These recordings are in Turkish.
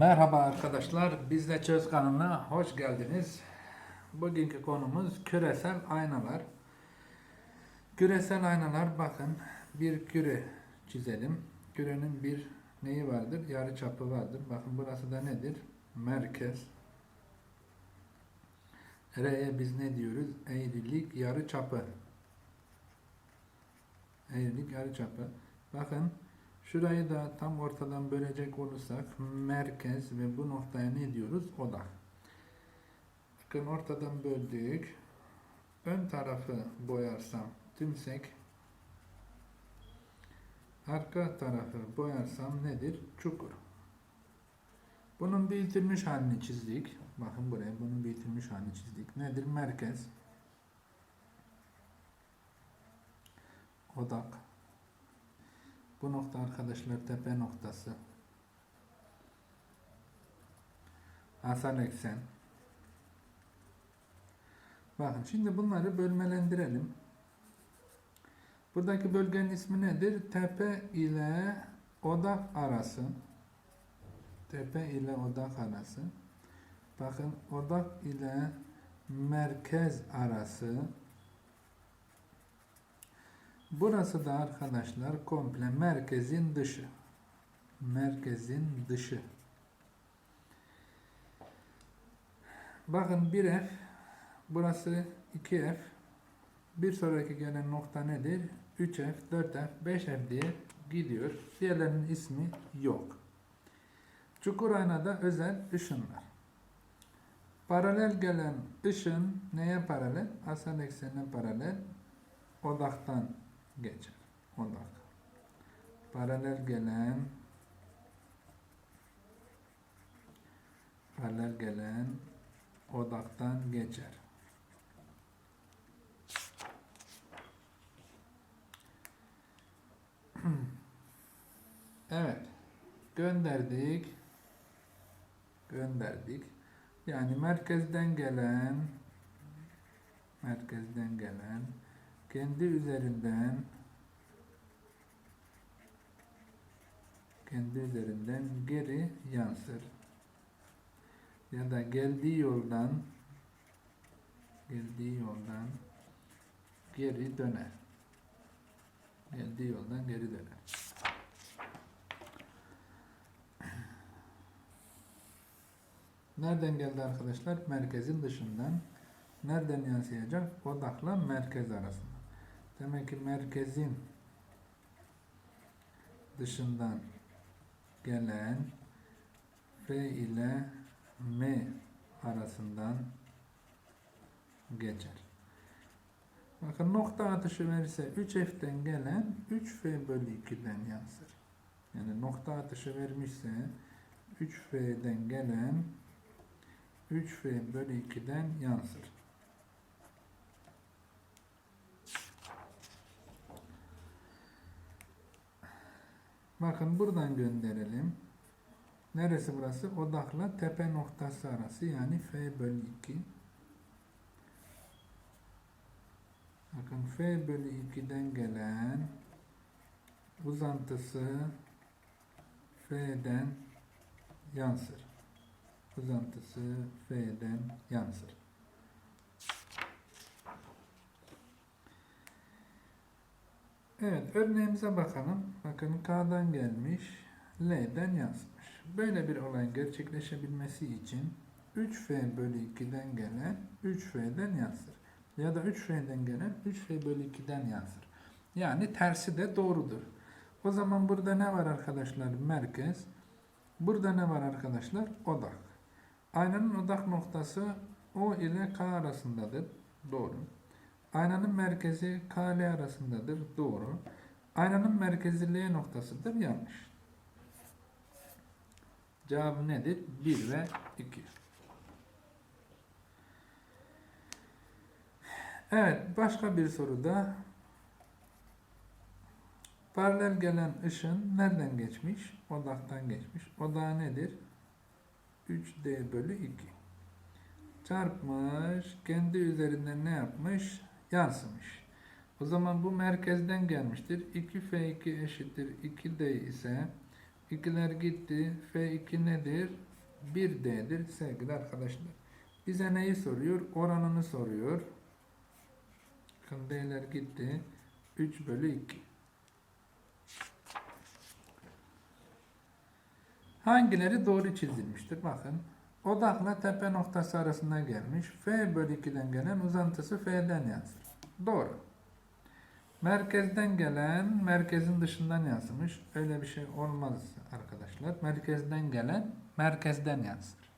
Merhaba arkadaşlar, bizle Çöz kanalına hoş geldiniz. Bugünkü konumuz küresel aynalar. Küresel aynalar bakın bir küre çizelim. Kürenin bir neyi vardır? Yarı çapı vardır. Bakın burası da nedir? Merkez. R'ye biz ne diyoruz? Eğrilik yarı çapı. Eğrilik yarı çapı. Bakın Şurayı da tam ortadan bölecek olursak merkez ve bu noktaya ne diyoruz? Odak. Bakın ortadan böldük. Ön tarafı boyarsam tümsek. Arka tarafı boyarsam nedir? Çukur. Bunun büyütülmüş halini çizdik. Bakın buraya bunun büyütülmüş halini çizdik. Nedir? Merkez. Odak. Bu nokta arkadaşlar tepe noktası. Asal eksen. Bakın şimdi bunları bölmelendirelim. Buradaki bölgenin ismi nedir? Tepe ile odak arası. Tepe ile odak arası. Bakın odak ile merkez arası. Burası da arkadaşlar komple merkezin dışı. Merkezin dışı. Bakın 1F, burası 2F. Bir sonraki gelen nokta nedir? 3F, 4F, 5F diye gidiyor. Diğerlerinin ismi yok. Çukur aynada özel ışınlar. Paralel gelen ışın neye paralel? Asal eksenine paralel. Odaktan geçer. Odak. Paralel gelen paralel gelen odaktan geçer. Evet. Gönderdik. Gönderdik. Yani merkezden gelen merkezden gelen kendi üzerinden kendi üzerinden geri yansır. Ya da geldiği yoldan geldiği yoldan geri döner. Geldiği yoldan geri döner. Nereden geldi arkadaşlar? Merkezin dışından. Nereden yansıyacak? Odakla merkez arasında. Demek ki merkezin dışından gelen F ile M arasından geçer. Bakın nokta atışı verirse 3F'den gelen 3F bölü 2'den yansır. Yani nokta atışı vermişse 3F'den gelen 3F bölü 2'den yansır. Bakın buradan gönderelim. Neresi burası? Odakla tepe noktası arası yani F bölü 2. Bakın F bölü 2'den gelen uzantısı F'den yansır. Uzantısı F'den yansır. Evet, örneğimize bakalım. Bakın K'dan gelmiş, L'den yansımış. Böyle bir olayın gerçekleşebilmesi için 3F bölü 2'den gelen 3F'den yansır. Ya da 3F'den gelen 3F bölü 2'den yansır. Yani tersi de doğrudur. O zaman burada ne var arkadaşlar? Merkez. Burada ne var arkadaşlar? Odak. Aynanın odak noktası O ile K arasındadır. Doğru. Aynanın merkezi KL arasındadır. Doğru. Aynanın merkezi noktasıdır. Yanlış. Cevabı nedir? 1 ve 2. Evet. Başka bir soruda paralel gelen ışın nereden geçmiş? Odaktan geçmiş. Odağı nedir? 3D bölü 2. Çarpmış. Kendi üzerinden ne yapmış? Yansımış. O zaman bu merkezden gelmiştir. 2F2 eşittir 2D ise 2'ler gitti. F2 nedir? 1D'dir sevgili arkadaşlar. Bize neyi soruyor? Oranını soruyor. Bakın D'ler gitti. 3 bölü 2. Hangileri doğru çizilmiştir? Bakın. Odakla tepe noktası arasında gelmiş. F bölü 2'den gelen uzantısı F'den yansır. Doğru. Merkezden gelen merkezin dışından yansımış. Öyle bir şey olmaz arkadaşlar. Merkezden gelen merkezden yansır.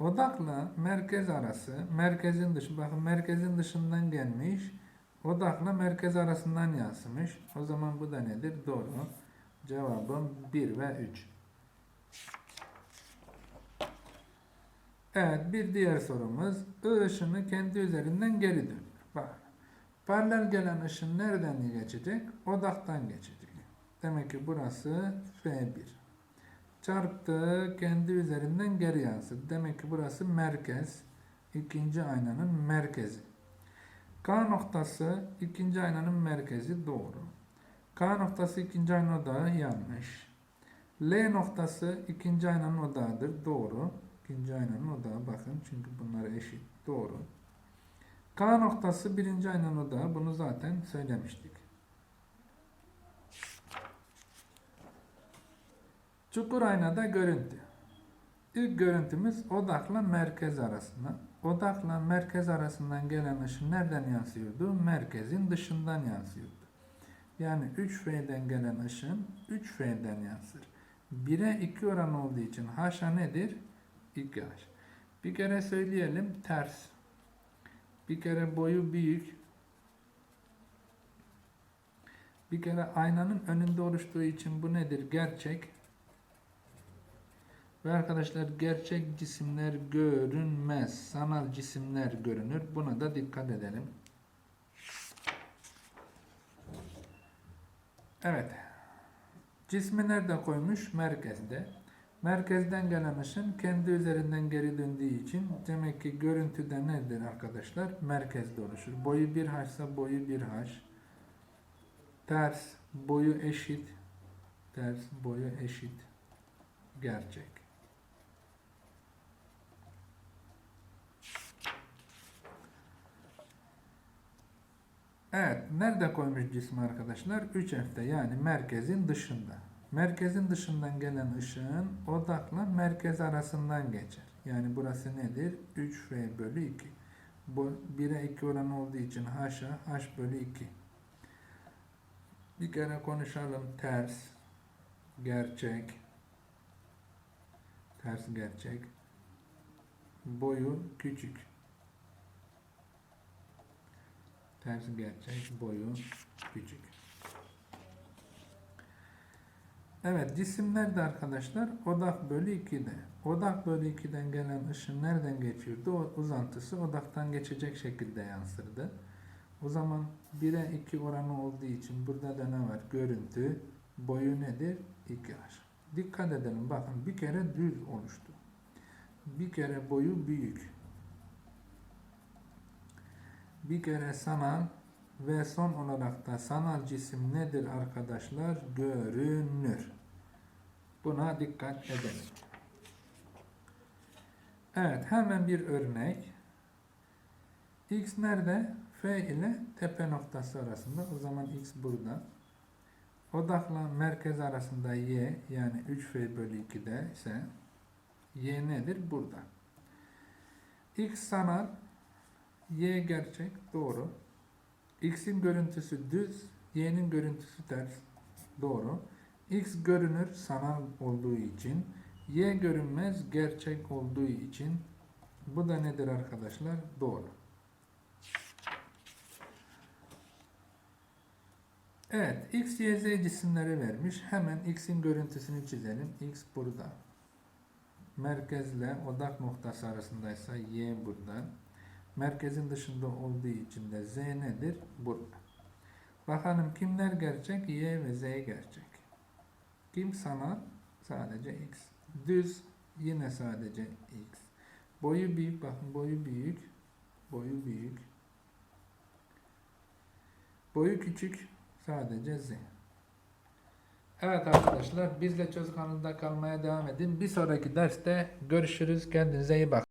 Odakla merkez arası, merkezin dışı, bakın merkezin dışından gelmiş, odakla merkez arasından yansımış. O zaman bu da nedir? Doğru. Cevabım 1 ve 3. Evet, bir diğer sorumuz. I ışını kendi üzerinden geri dönüyor. Bak, paralel gelen ışın nereden geçecek? Odaktan geçecek. Demek ki burası F1 çarptı kendi üzerinden geri yansıdı. Demek ki burası merkez. ikinci aynanın merkezi. K noktası ikinci aynanın merkezi doğru. K noktası ikinci aynanın odağı yanlış. L noktası ikinci aynanın odağıdır. Doğru. İkinci aynanın odağı bakın çünkü bunlar eşit. Doğru. K noktası birinci aynanın odağı. Bunu zaten söylemiştik. Çukur aynada görüntü. İlk görüntümüz odakla merkez arasında. Odakla merkez arasından gelen ışın nereden yansıyordu? Merkezin dışından yansıyordu. Yani 3F'den gelen ışın 3F'den yansır. 1'e 2 oran olduğu için H'a nedir? 2H. Bir kere söyleyelim ters. Bir kere boyu büyük. Bir kere aynanın önünde oluştuğu için bu nedir? Gerçek. Ve arkadaşlar gerçek cisimler görünmez. Sanal cisimler görünür. Buna da dikkat edelim. Evet. Cismi nerede koymuş? Merkezde. Merkezden gelen ışın kendi üzerinden geri döndüğü için demek ki görüntüde nedir arkadaşlar? Merkezde oluşur. Boyu 1h ise boyu 1h. Ters boyu eşit. Ters boyu eşit. Gerçek. Evet, nerede koymuş cismi arkadaşlar? 3F'de yani merkezin dışında. Merkezin dışından gelen ışığın odakla merkez arasından geçer. Yani burası nedir? 3F bölü 2. Bu 1'e 2 oran olduğu için H'a H bölü 2. Bir kere konuşalım. Ters, gerçek, ters gerçek, boyu küçük. Ters gerçek, boyu küçük. Evet, cisimler de arkadaşlar odak bölü 2'de. Odak bölü 2'den gelen ışın nereden geçiyordu? O uzantısı odaktan geçecek şekilde yansırdı. O zaman 1'e 2 oranı olduğu için burada da ne var? Görüntü, boyu nedir? 2H. Dikkat edelim bakın bir kere düz oluştu. Bir kere boyu büyük. Bir kere sanal ve son olarak da sanal cisim nedir arkadaşlar? Görünür. Buna dikkat edelim. Evet hemen bir örnek. X nerede? F ile tepe noktası arasında. O zaman X burada. Odakla merkez arasında Y yani 3F bölü 2'de ise Y nedir? Burada. X sanal Y gerçek, doğru. X'in görüntüsü düz, Y'nin görüntüsü ters, doğru. X görünür, sanal olduğu için, Y görünmez, gerçek olduğu için bu da nedir arkadaşlar? Doğru. Evet, X, Y, Z cisimleri vermiş. Hemen X'in görüntüsünü çizelim. X burada. Merkezle odak noktası arasındaysa Y burada. Merkezin dışında olduğu için de Z nedir? Burada. Bakalım kimler gerçek? Y ve Z gerçek. Kim sanal? Sadece X. Düz yine sadece X. Boyu büyük. Bakın boyu büyük. Boyu büyük. Boyu küçük. Sadece Z. Evet arkadaşlar bizle çöz kanalında kalmaya devam edin. Bir sonraki derste görüşürüz. Kendinize iyi bakın.